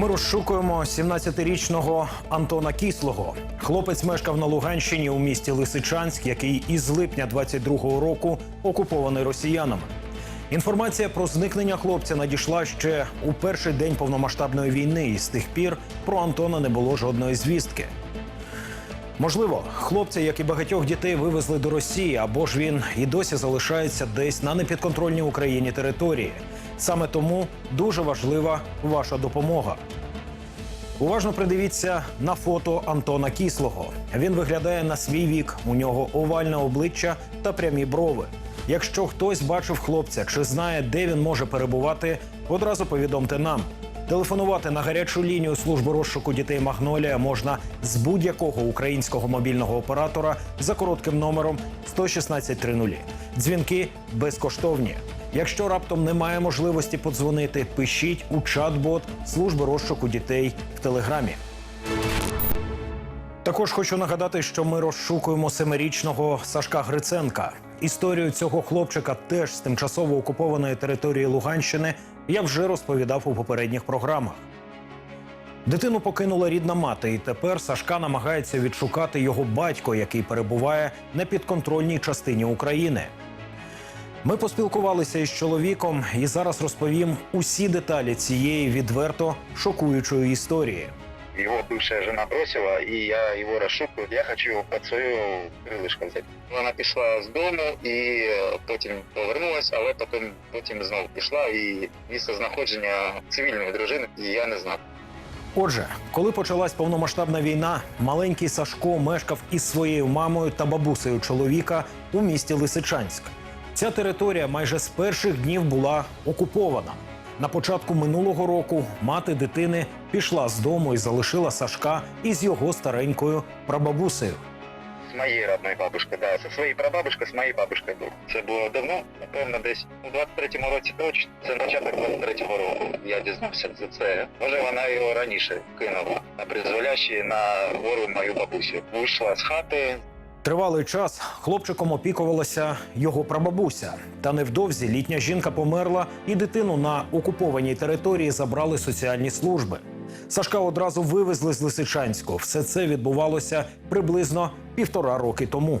Ми розшукуємо 17-річного Антона Кіслого. Хлопець мешкав на Луганщині у місті Лисичанськ, який із липня 22-го року окупований росіянами. Інформація про зникнення хлопця надійшла ще у перший день повномасштабної війни, і з тих пір про Антона не було жодної звістки. Можливо, хлопця, як і багатьох дітей, вивезли до Росії, або ж він і досі залишається десь на непідконтрольній Україні території. Саме тому дуже важлива ваша допомога. Уважно придивіться на фото Антона Кіслого. Він виглядає на свій вік. У нього овальне обличчя та прямі брови. Якщо хтось бачив хлопця чи знає, де він може перебувати, одразу повідомте нам. Телефонувати на гарячу лінію служби розшуку дітей Магнолія можна з будь-якого українського мобільного оператора за коротким номером 11630. Дзвінки безкоштовні. Якщо раптом немає можливості подзвонити, пишіть у чат-бот служби розшуку дітей в телеграмі. Також хочу нагадати, що ми розшукуємо семирічного Сашка Гриценка. Історію цього хлопчика теж з тимчасово окупованої території Луганщини я вже розповідав у попередніх програмах. Дитину покинула рідна мати, і тепер Сашка намагається відшукати його батько, який перебуває на підконтрольній частині України. Ми поспілкувалися із чоловіком і зараз розповім усі деталі цієї відверто шокуючої історії. Его бывшая жена бросила, и я его расшукаю. Я хочу его под свое крилишко взяти. Вона пішла з дому і е, потім повернулась, але потім, потім знову пішла і місце знаходження цивільної дружини я не знав. Отже, коли почалась повномасштабна війна, маленький Сашко мешкав із своєю мамою та бабусею чоловіка у місті Лисичанськ. Ця територія майже з перших днів була окупована. На початку минулого року мати дитини пішла з дому і залишила Сашка із його старенькою прабабусею. З моєї родної бабушки, да. Зі своєю прабабушкою, з моєю бабушкою був. Це було давно, напевно, десь у 23-му році точно. Це початок 23-го року. Я дізнався за це. Може, вона його раніше кинула на призволяще на гору мою бабусю. Вийшла з хати, Тривалий час хлопчиком опікувалася його прабабуся. Та невдовзі літня жінка померла, і дитину на окупованій території забрали соціальні служби. Сашка одразу вивезли з Лисичанську. Все це відбувалося приблизно півтора роки тому.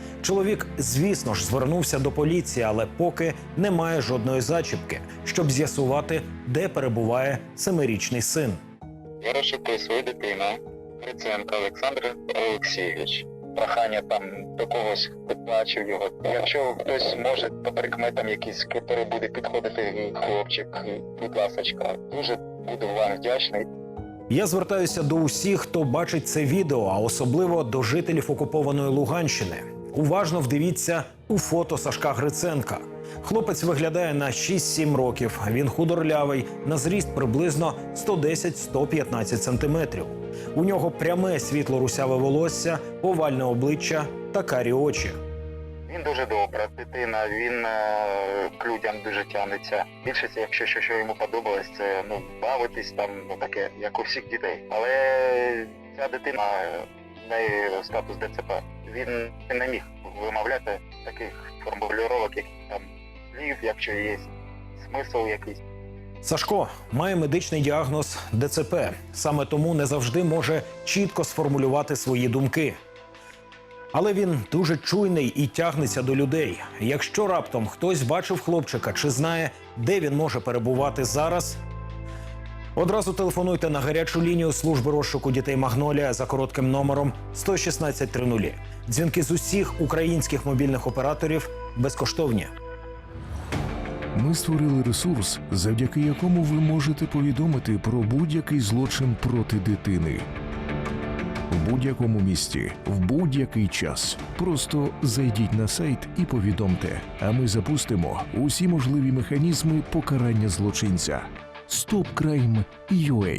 Чоловік, звісно ж, звернувся до поліції, але поки немає жодної зачіпки, щоб з'ясувати, де перебуває семирічний син. Я розшукую свою дитину, Гриценко Олександр Олексійович. Прохання там до когось хто його. Якщо хтось може по прикметам якийсь, який буде підходити хлопчик, будь ласочка, дуже буду вам вдячний. Я звертаюся до усіх, хто бачить це відео, а особливо до жителів окупованої Луганщини. Уважно вдивіться у фото Сашка Гриценка. Хлопець виглядає на 6-7 років. Він худорлявий, на зріст приблизно 110-115 сантиметрів. У нього пряме світло русяве волосся, овальне обличчя та карі очі. Він дуже добра дитина, він е, к людям дуже тягнеться. Більшість, якщо що, що йому подобалось, це ну бавитись там, ну таке, як у всіх дітей. Але ця дитина, в неї статус ДЦП, він не міг вимовляти таких формулювання, як там слів, якщо є смисл якийсь. Сашко має медичний діагноз ДЦП. Саме тому не завжди може чітко сформулювати свої думки. Але він дуже чуйний і тягнеться до людей. Якщо раптом хтось бачив хлопчика чи знає, де він може перебувати зараз, одразу телефонуйте на гарячу лінію служби розшуку дітей Магнолія за коротким номером 11630. Дзвінки з усіх українських мобільних операторів безкоштовні. Ми створили ресурс, завдяки якому ви можете повідомити про будь-який злочин проти дитини. В будь-якому місті, в будь-який час. Просто зайдіть на сайт і повідомте, а ми запустимо усі можливі механізми покарання злочинця. StopCrime.ua